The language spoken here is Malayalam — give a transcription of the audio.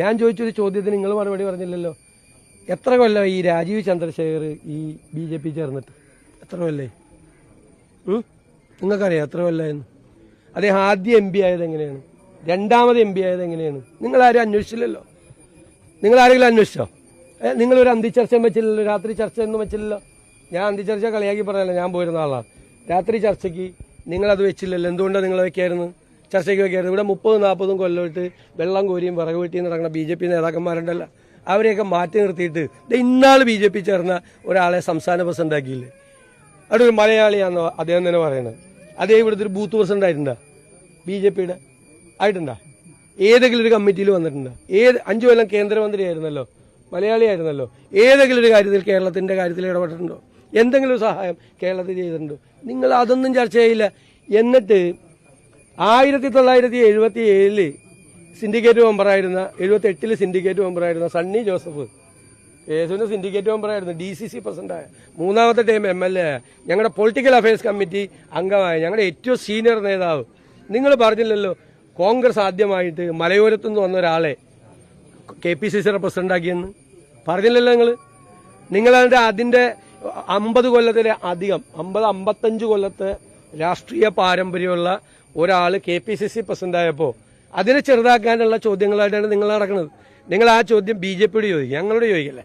ഞാൻ ചോദിച്ചൊരു ചോദ്യത്തിന് നിങ്ങൾ മറുപടി പറഞ്ഞില്ലല്ലോ. എത്ര കൊല്ലം ഈ രാജീവ് ചന്ദ്രശേഖർ ഈ ബി ജെ പി ചേർന്നിട്ട്? എത്ര കൊല്ലേ? നിങ്ങൾക്കറിയാം എത്ര കൊല്ലമായിരുന്നു അദ്ദേഹം ആദ്യ എം പി ആയത് എങ്ങനെയാണ്? രണ്ടാമത് എം പി ആയത് എങ്ങനെയാണ്? നിങ്ങൾ ആരും അന്വേഷിച്ചില്ലല്ലോ. നിങ്ങൾ ആരെങ്കിലും അന്വേഷിച്ചോ നിങ്ങളൊരു അന്തിച്ചർച്ചയും വെച്ചില്ലല്ലോ രാത്രി ചർച്ചയൊന്നും വെച്ചില്ലല്ലോ. ഞാൻ അന്തിച്ചർച്ച കളിയാക്കി പറഞ്ഞല്ലോ ഞാൻ പോയിരുന്ന ആളാണ് രാത്രി ചർച്ചയ്ക്ക് നിങ്ങളത് വെച്ചില്ലല്ലോ. എന്തുകൊണ്ടാണ് നിങ്ങൾ വെക്കായിരുന്നു ചർച്ചയ്ക്ക് വെക്കായിരുന്നു ഇവിടെ മുപ്പതും നാൽപ്പതും കൊല്ലമായിട്ട് വെള്ളം കോരിയും വിറക് വെട്ടിയും നടക്കുന്ന ബി ജെ പി നേതാക്കന്മാരുണ്ടല്ലോ. അവരെയൊക്കെ മാറ്റി നിർത്തിയിട്ട് ഇന്നാൾ ബി ജെ പി ചേർന്ന ഒരാളെ സംസ്ഥാന പ്രസിഡന്റ് ആക്കിയില്ലേ? അവിടെ ഒരു മലയാളിയാണെന്നോ അദ്ദേഹം തന്നെ പറയുന്നത്. അതേ ഇവിടുത്തെ ഒരു ബൂത്ത് പ്രസിഡന്റ് ആയിട്ടുണ്ടോ? ബി ജെ പിയുടെ ആയിട്ടുണ്ടോ? ഏതെങ്കിലും ഒരു കമ്മിറ്റിയിൽ വന്നിട്ടുണ്ടോ? ഏത് അഞ്ചു കൊല്ലം കേന്ദ്രമന്ത്രിയായിരുന്നല്ലോ? മലയാളിയായിരുന്നല്ലോ? ഏതെങ്കിലും ഒരു കാര്യത്തിൽ കേരളത്തിന്റെ കാര്യത്തിൽ ഇടപെട്ടിട്ടുണ്ടോ? എന്തെങ്കിലും സഹായം കേരളത്തിൽ ചെയ്തിട്ടുണ്ടോ? നിങ്ങൾ അതൊന്നും ചർച്ച ചെയ്യില്ല. എന്നിട്ട് ആയിരത്തി തൊള്ളായിരത്തി എഴുപത്തി ഏഴിൽ സിൻഡിക്കേറ്റ് മെമ്പറായിരുന്ന എഴുപത്തി എട്ടിൽ സിൻഡിക്കേറ്റ് മെമ്പറായിരുന്ന സണ്ണി ജോസഫ്. യേശുവിന്റെ സിൻഡിക്കേറ്റ് മെമ്പറായിരുന്നു ഡി സി സി പ്രസിഡന്റായ. മൂന്നാമത്തെ ടൈം എം എൽ എ. ഞങ്ങളുടെ പൊളിറ്റിക്കൽ അഫയേഴ്സ് കമ്മിറ്റി അംഗമായ ഞങ്ങളുടെ ഏറ്റവും സീനിയർ നേതാവ്. നിങ്ങൾ പറഞ്ഞില്ലല്ലോ കോൺഗ്രസ് ആദ്യമായിട്ട് മലയോരത്തു നിന്ന് വന്ന ഒരാളെ കെ പി സി സിയുടെ പ്രസിഡന്റാക്കിയെന്ന്. പറഞ്ഞില്ലല്ലോ നിങ്ങൾ നിങ്ങളതിന്റെ അതിന്റെ അമ്പത് കൊല്ലത്തിലെ അധികം അമ്പത് അമ്പത്തഞ്ച് കൊല്ലത്തെ രാഷ്ട്രീയ പാരമ്പര്യമുള്ള ഒരാൾ കെ പി സി സി പ്രസിഡന്റായപ്പോൾ അതിനെ ചെറുതാക്കാനുള്ള ചോദ്യങ്ങളായിട്ടാണ് നിങ്ങൾ നടക്കുന്നത്. നിങ്ങൾ ആ ചോദ്യം ബി ജെ പിയോട് ചോദിക്കുക ഞങ്ങളോട് ചോദിക്കല്ലേ?